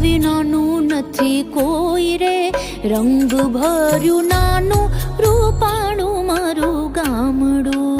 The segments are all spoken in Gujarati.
વિનાનું નથી કોઈ રે. રંગ ભર્યું નાનું રૂપાણું મારું ગામડું.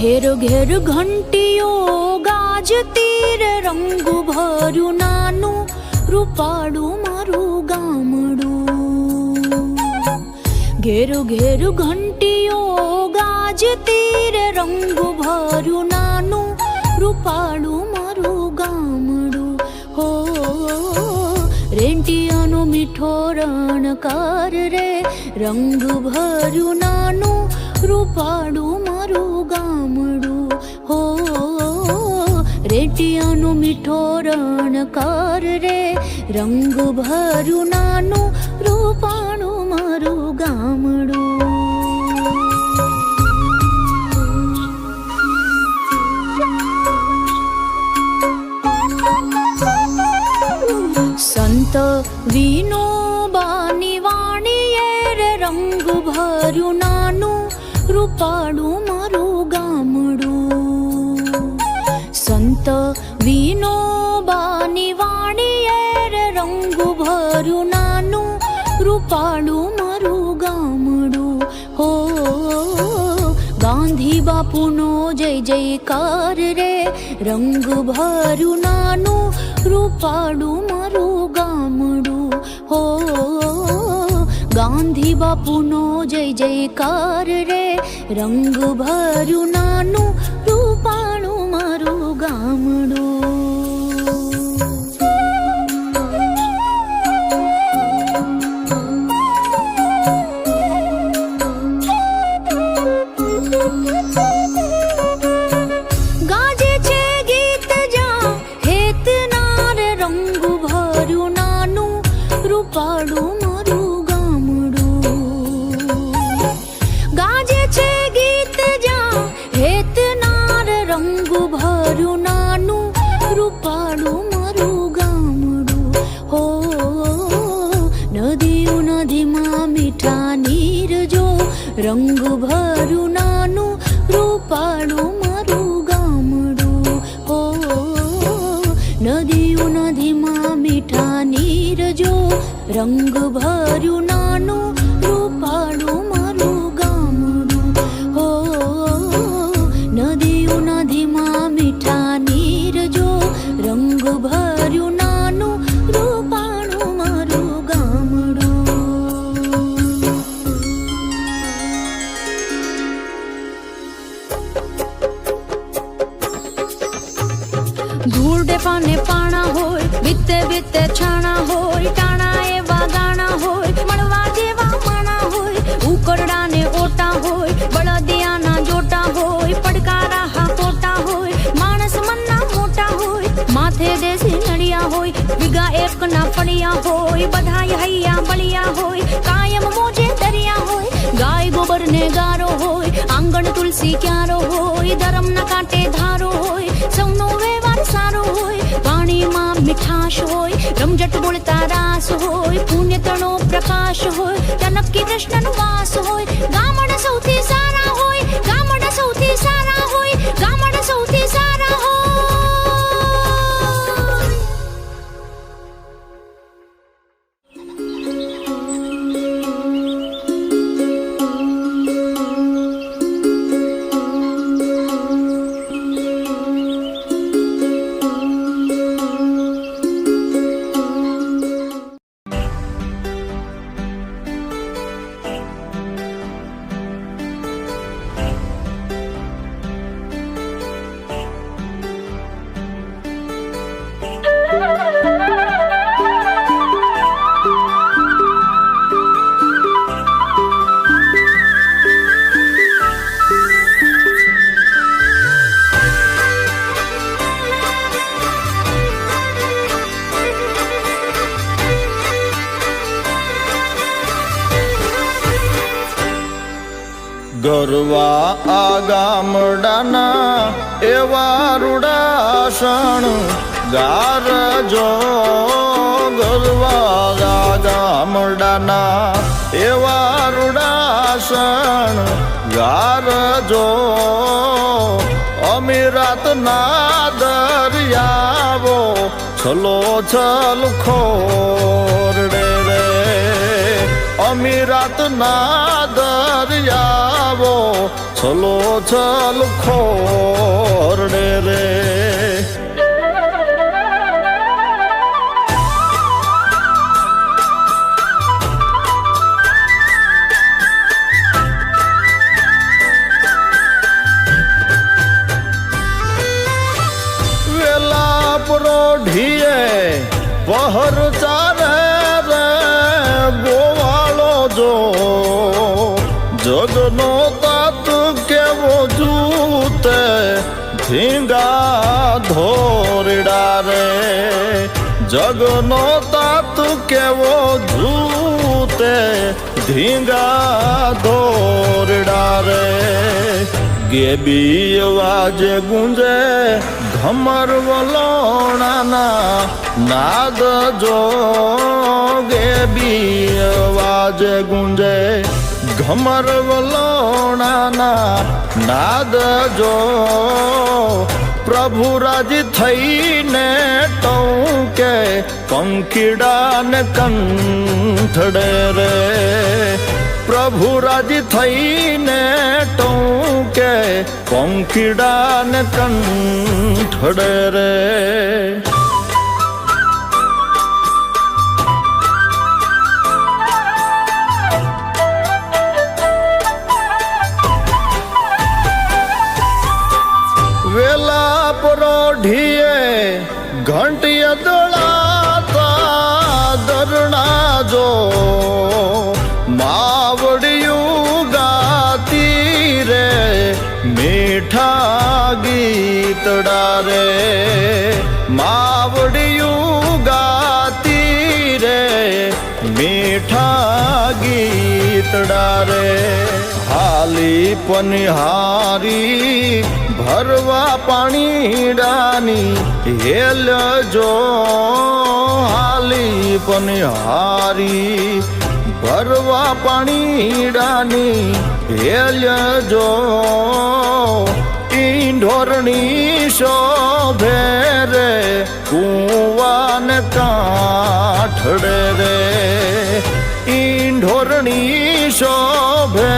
ઘેર ઘેર ઘંટીઓ ગાજતી રે. રંગ ભર્યું નાનું રૂપાડું મારું ગામડું. ઘેર ઘેરુ ઘંટીઓ ગાજતી રે રંગ ભર્યું નાનું, રૂપાળું મારું ગામડું. હો, રેંટિયાનો મીઠો રણકાર રે, રંગ ભર્યું નાનું, રૂપાળું મારું ગામડું. હો, રેટિયાનો મીઠો રણકાર રે, રંગ ભર્યું નાનું રે રંગ ભર્યું નાનું રૂપાડું મારું ગામડું. સંત વિનોબાની વાણીએ રંગ ભર્યું રૂપાડું મારું ગામડું હો ગાંધી બાપુનો જય જયકાર રે રંગ ભર્યું નાનું રૂપાડું મારું ગામડું હો ગાંધી બાપુનો જય જયકાર રે રંગ ભર્યું નાનું રૂપાણું મારું ગામડું ધૂળે પાને પાણા હોય, વિતે વિતે છાણા હોય, ટાણા એવા ગાણા હોય, મળવા જેવા માણા હોય ઉકરડા ને ઓટા હોય, બળદિયાના જોટા હોય, પડકારા હા પોટા હોય, માણસ મનના મોટા હોય, માથે દેશી નડિયા હોય વિગા એક ના પડ્યા હોય, બધાય હૈયા બળિયા હોય, કાયમ મોજે દરિયા હોય, ગાય ગોબર ને ગારો હોય, આંગણ તુલસી ક્યારો હોય ધરમ ના કાંટે ધારો હોય મીઠાશ હોય, રમઝટ બોલતા રાસ હોય પુણ્ય તણો પ્રકાશ હોય નક્કી કૃષ્ણનો વાસ હોય, ગામડ રૂડાસણ ગારજો ગરવા આ ગામડાના એવા રૂડાસણ ગારજો અમીરાત ના દરિયાવો છલો છલ ખોરડે રે. અમીરાત ના દરિયાવો છલો છલ ખોરડે રે. જગનો તાત કેવો જૂતે ધીંગા ધોરડા રે? જગનો તાત કેવો જૂતે ધીંગા ધોરડા રે? ગેબી વાજે ગુંજે ઘમર વલોણાના નાદ જો ગેબી વાજે ગુંજે ઘમર વલોણાના નાદ જો પ્રભુ રાજી થઈને ટૌકે પંખીડાને કંઠડે રે. પ્રભુ રાજી થઈને ટોકે પંખીડાને કંઠડે રે. ઘંટીય દળાતા દરણા જો માવડિયું ગાતી રે મીઠા ગીતડા રે માવડિયું ગાતી રે મીઠા ગીતડા રે હાલી પનિહારી ભરવા પાણીડાની હેલ જો હાલી પનિહારી, ભરવા પાણીડાની હેલ જો ઢોરણી શોભે રે, કુવાન કાઠડે રે. ઢોરણી શોભે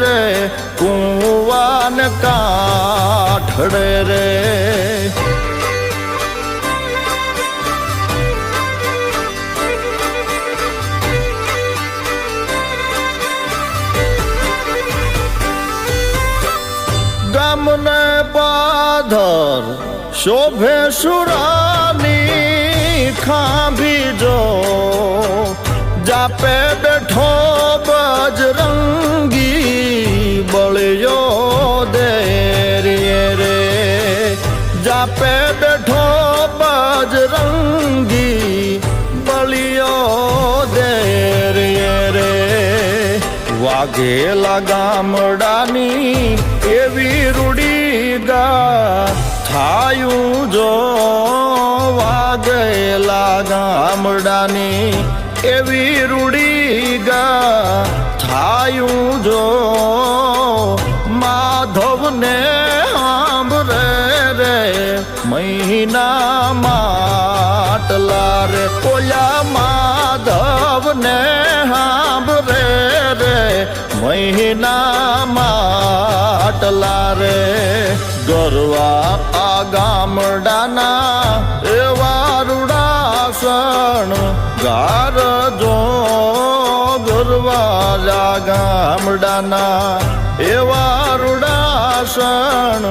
રે, કુવાન કાઠડે રે. શોભે સુરાની ખાંભી જો જાપે બેઠો બજરંગી બળ્યો દે રે રે જાપે બેઠો બજરંગી બળ્યો દે રે રે વાઘેલા ગામડાની એવી રૂડી ગા થાયું જો વાગેલા ગામડાની એવી રૂડી ગા થાયું જો માધવને આંબરે રે મહિના માટલા રે માધવ માધવને આંબરે રે મહિના માટલા રે ગરવા આ ગામડાના એવા રૂડાસણ ગાર જો ગરવા ગામડાના એવા રૂડાસણ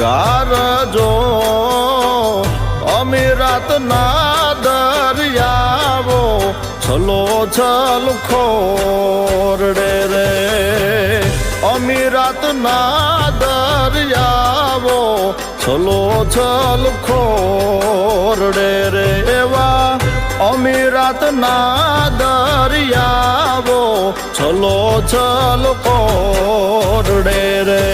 ગાર જો અમીરાત ના દરિયાવો છલો છલ ખોરડે રે. અમીરાત ના દરિયાવો છલો છલ ખોરડે રે એવા અમીરાત ના દરિયાવો છલો છલ ખોરડે રે.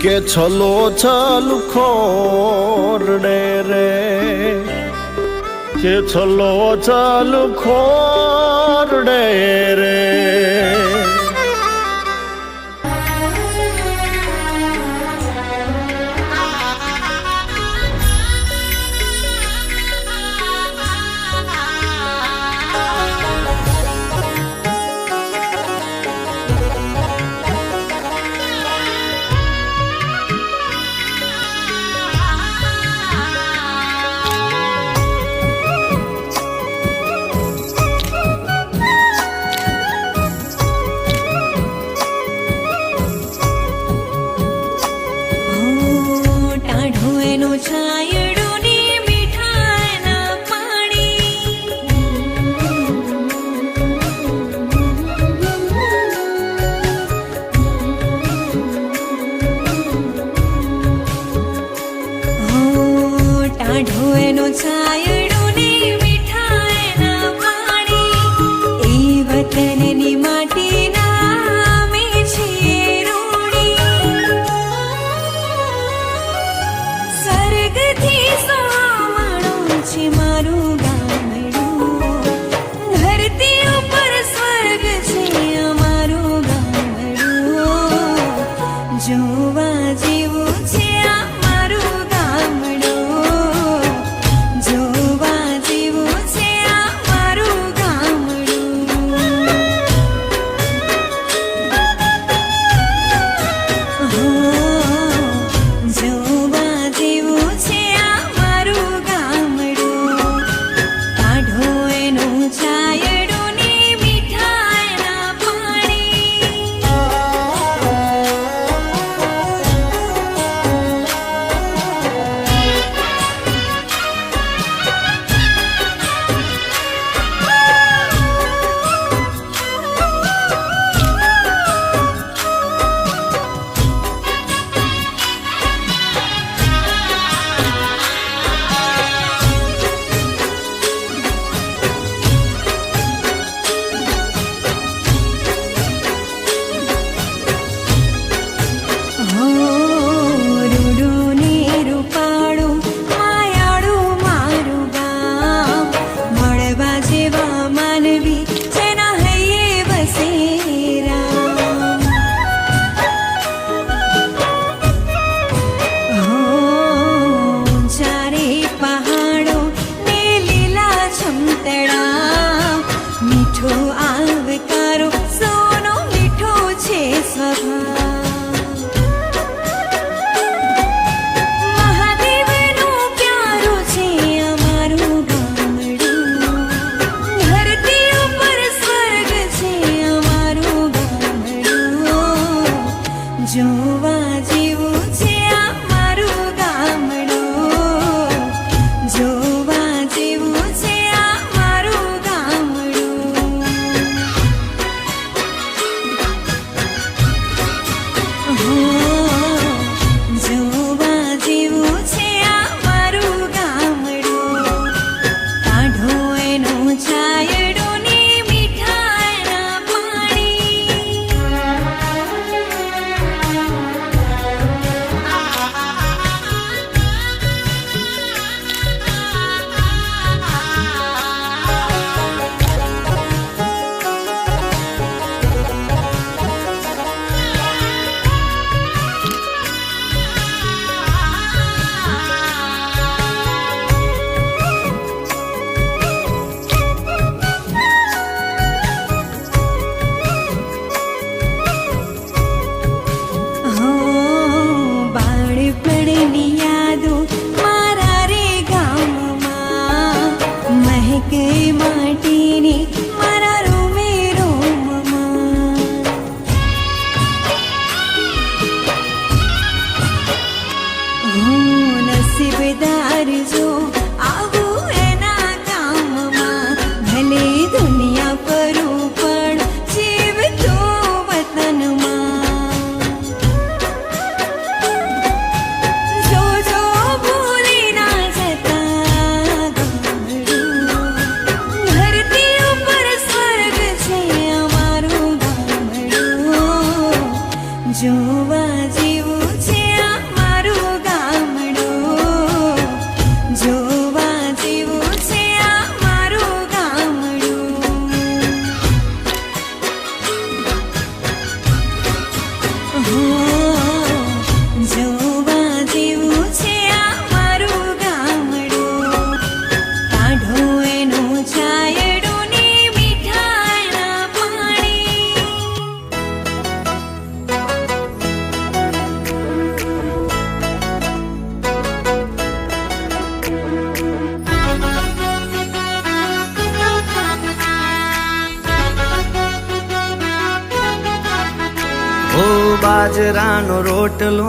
કે છલો છલ ખોરડે રે. કે છલો છલ ખોરડે રે.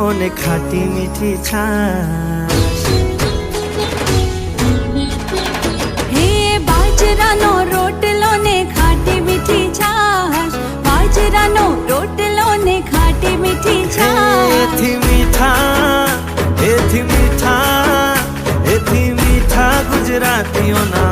মনে খাটি মিঠি ছাস হে বাজরানো রোটলো নে খাটি মিঠি ছাস বাজরানো রোটলো নে খাটি মিঠি ছাস এথি মিঠা এথি মিঠা এথি মিঠা গুজরাতিও না।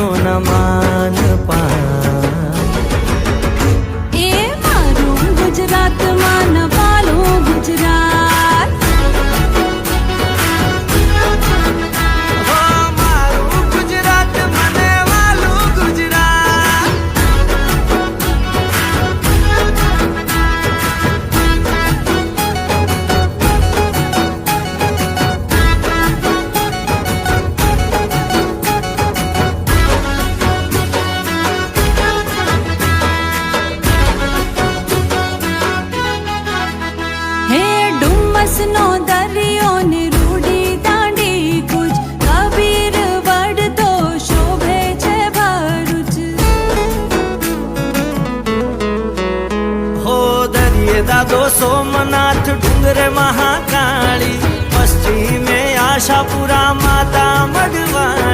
naman સોમનાથ ડુંગરે મહાકાળી પશ્ચિમે આશાપુરા માતા મડવાણી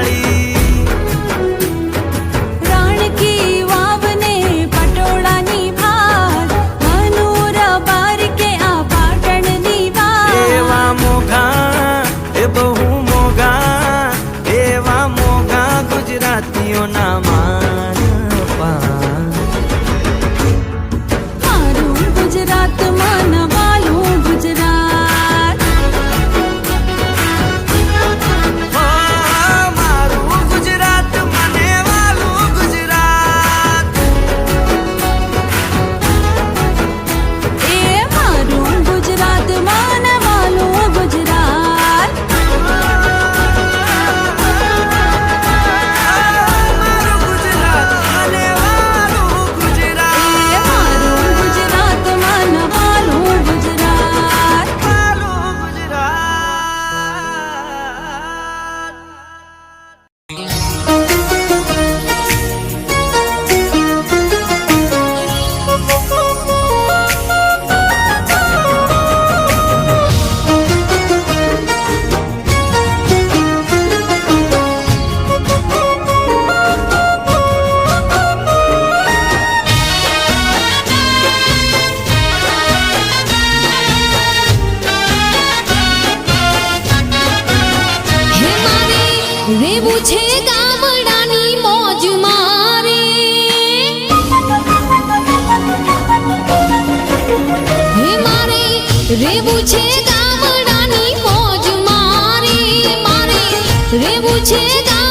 હે મારે રેવું છે ગામડાની મોજ મારે મારે રેવું છે ગામ